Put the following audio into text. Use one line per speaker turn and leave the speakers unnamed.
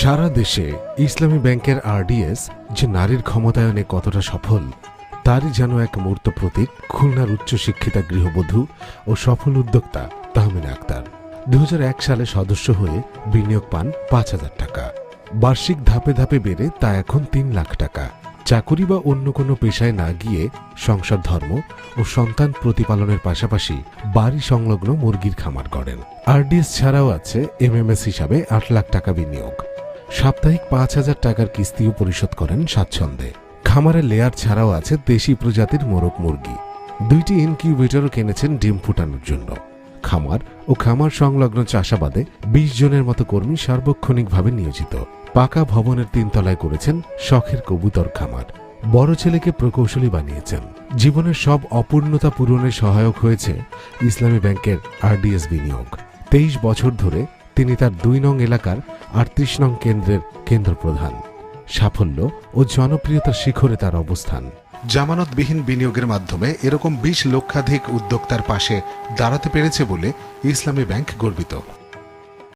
সারা দেশে ইসলামী ব্যাংকের আরডিএস যে নারীর ক্ষমতায়নে কতটা সফল, তারই যেন এক মূর্ত প্রতীক খুলনার উচ্চশিক্ষিতা গৃহবধূ ও সফল উদ্যোক্তা তাহমিনা আক্তার। দু হাজার এক সালে সদস্য হয়ে বিনিয়োগ পান পাঁচ হাজার টাকা। বার্ষিক ধাপে ধাপে বেড়ে তা এখন তিন লাখ টাকা। চাকুরি বা অন্য কোনো পেশায় না গিয়ে সংসার ধর্ম ও সন্তান প্রতিপালনের পাশাপাশি বাড়ি সংলগ্ন মুরগির খামার করেন আরডিএস ছাড়াও আছে এমএমএস হিসাবে আট লাখ টাকা বিনিয়োগ। সাপ্তাহিক পাঁচ হাজার টাকার কিস্তিও পরিশোধ করেন স্বাচ্ছন্দ্যে। খামারে লেয়ার ছাড়াও আছে দেশি প্রজাতির মোরগ মুরগি। দুইটি ইনকিউবেটরও কিনেছেন ডিম ফুটানোর জন্য। খামার ও খামার সংলগ্ন চাষাবাদে বিশ জনের মতো কর্মী সার্বক্ষণিকভাবে নিয়োজিত। পাকা ভবনের তিনতলায় করেছেন শখের কবুতর খামার। বড় ছেলেকে প্রকৌশলী বানিয়েছেন। জীবনের সব অপূর্ণতা পূরণে সহায়ক হয়েছে ইসলামী ব্যাংকের আরডিএস বিনিয়োগ। তেইশ বছর ধরে তিনি তার দুই নং এলাকার আটত্রিশ নং কেন্দ্রের কেন্দ্র প্রধান সাফল্য ও জনপ্রিয়তার শিখরে তার অবস্থান। জামানতবিহীন বিনিয়োগের মাধ্যমে এরকম বিশ লক্ষাধিক উদ্যোক্তার পাশে দাঁড়াতে পেরেছে বলে ইসলামী ব্যাংক গর্বিত।